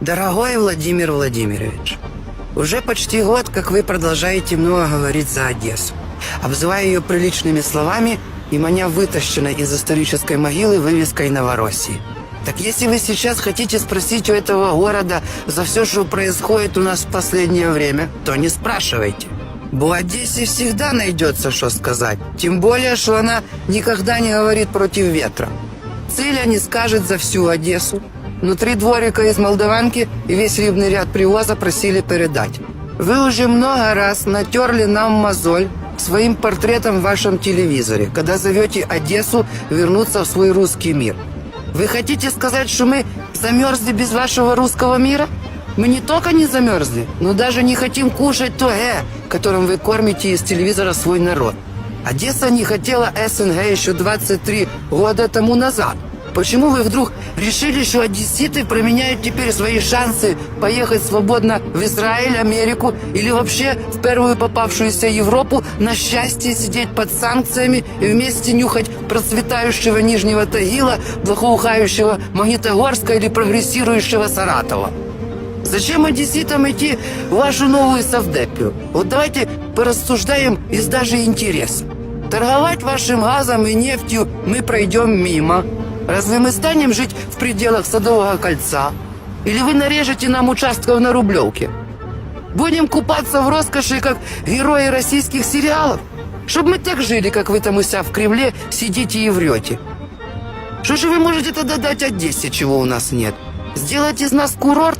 Дорогой Владимир Владимирович, уже почти год, как вы продолжаете много говорить за Одессу, обзывая ее приличными словами и маня вытащенной из исторической могилы вывеской Новороссии. Так если вы сейчас хотите спросить у этого города за все, что происходит у нас в последнее время, то не спрашивайте. Бо Одессе всегда найдется, что сказать. Тем более, что она никогда не говорит против ветра. Циля не скажет за всю Одессу. Внутри дворика из Молдаванки и весь рыбный ряд привоза просили передать. Вы уже много раз натерли нам мозоль своим портретом в вашем телевизоре, когда зовете Одессу вернуться в свой русский мир. Вы хотите сказать, что мы замерзли без вашего русского мира? Мы не только не замерзли, но даже не хотим кушать то э, которым вы кормите из телевизора свой народ. Одесса не хотела СНГ еще 23 года тому назад. Почему вы вдруг решили, что одесситы променяют теперь свои шансы поехать свободно в Израиль, Америку или вообще в первую попавшуюся Европу на счастье сидеть под санкциями и вместе нюхать процветающего Нижнего Тагила, благоухающего Магнитогорска или прогрессирующего Саратова? Зачем одесситам идти в вашу новую Савдепию? Вот давайте порассуждаем из даже интереса. Торговать вашим газом и нефтью мы пройдем мимо. Разве мы станем жить в пределах Садового кольца? Или вы нарежете нам участков на Рублевке? Будем купаться в роскоши, как герои российских сериалов? Чтобы мы так жили, как вы там у себя в Кремле сидите и врете. Что же вы можете тогда дать Одессе, чего у нас нет? Сделать из нас курорт?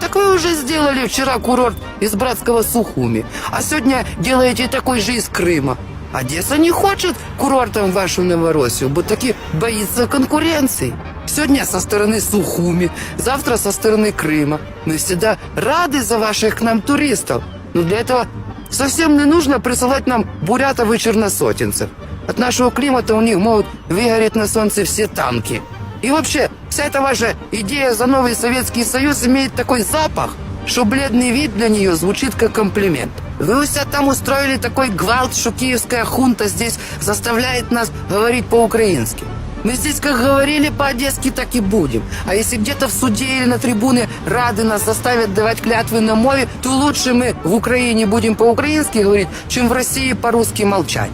Так вы уже сделали вчера курорт из братского Сухуми, а сегодня делаете такой же из Крыма. Одесса не хочет курортом вашу Новороссию, бо таки боится конкуренции. Сегодня со стороны Сухуми, завтра со стороны Крыма. Мы всегда рады за ваших к нам туристов. Но для этого совсем не нужно присылать нам бурятов и черносотенцев. От нашего климата у них могут выгореть на солнце все танки. И вообще, вся эта ваша идея за новый Советский Союз имеет такой запах, что бледный вид для нее звучит как комплимент. Вы у себя там устроили такой гвалт, что киевская хунта здесь заставляет нас говорить по-украински. Мы здесь как говорили по-одесски, так и будем. А если где-то в суде или на трибуне рады нас заставят давать клятвы на мове, то лучше мы в Украине будем по-украински говорить, чем в России по-русски молчать.